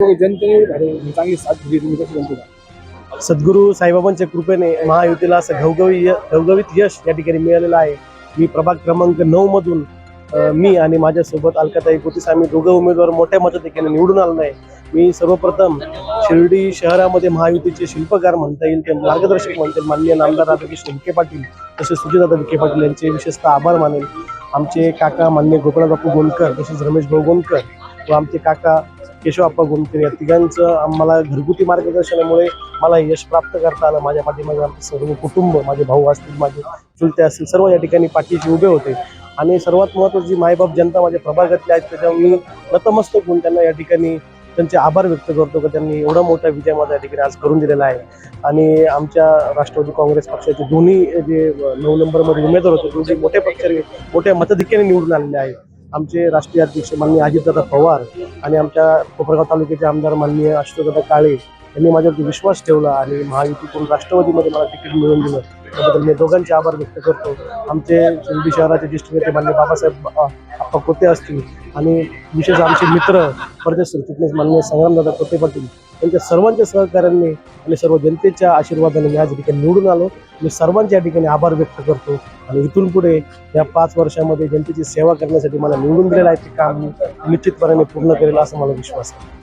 जनतेने चांगली साथ दिली तुम्ही कशी जनतेला सद्गुरू साईबाबांच्या कृपेने महायुतीला असं घवघवी घवघवीत यश या ठिकाणी मिळालेलं आहे. मी प्रभाग क्रमांक नऊ मधून मी आणि माझ्यासोबत अलकाताई गोतीस आम्ही दोघं उमेदवार मोठ्या मताधिक्याने निवडून आलो आहे. मी सर्वप्रथम शिर्डी शहरामध्ये महायुतीचे शिल्पकार म्हणता येईल ते मार्गदर्शक म्हणतील माननीय नामदार राधाकृष्ण विखे पाटील तसेच सुजितदादा विखे पाटील यांचे विशेषतः आभार मानेल आमचे काका मान्य गोपीनाथ बापू गोंडकर तसेच रमेश भाऊ गोंडकर व आमचे काका केशवप्पा आप्पा या तिघांचं आम्हाला घरगुती मार्गदर्शनामुळे मला यश प्राप्त करता आलं. माझ्या पाठीमागे आमचं सर्व कुटुंब माझे भाऊ असतील माझे चुलते असतील सर्व या ठिकाणी पाठीशी उभे होते. आणि सर्वात महत्त्वाची मायबाप जनता माझ्या प्रभागातल्या आहेत त्याच्यावर मी नतमस्तक होऊन त्यांना या ठिकाणी त्यांचे आभार व्यक्त करतो की त्यांनी एवढा मोठा विजय माझा या ठिकाणी आज करून दिलेला आहे. आणि आमच्या राष्ट्रवादी काँग्रेस पक्षाचे दोन्ही जे नऊ नंबरमध्ये उमेदवार होते दोन्ही मोठ्या पक्षाने मोठ्या मतधिक्याने निवडून आलेले आहे आमचे राष्ट्रीय अध्यक्ष माननीय अजितदादा पवार आणि आमच्या कोपरगाव तालुक्याचे आमदार माननीय अशोकदा काळे यांनी माझ्यावरती विश्वास ठेवला आणि महायुतीतून राष्ट्रवादीमध्ये मला तिकीट मिळवून दिलं. त्याबद्दल मी दोघांचे आभार व्यक्त करतो. आमचे शिर्डी शहराचे ज्येष्ठ नेते माननीय बाबासाहेब आप्पा कोते असतील आणि विशेष आमचे मित्र परदेश सरचिटणीस माननीय संग्रामदादा कोते पाटील त्यांच्या सर्वांच्या सहकार्याने आणि सर्व जनतेच्या आशीर्वादाने मी आज या ठिकाणी निवडून आलो. मी सर्वांचे या ठिकाणी आभार व्यक्त करतो. आणि इथून पुढे या पाच वर्षामध्ये जनतेची सेवा करण्यासाठी मला निवडून दिलेलं आहे ते काम मी निश्चितपणे पूर्ण करेल असा मला विश्वास आहे.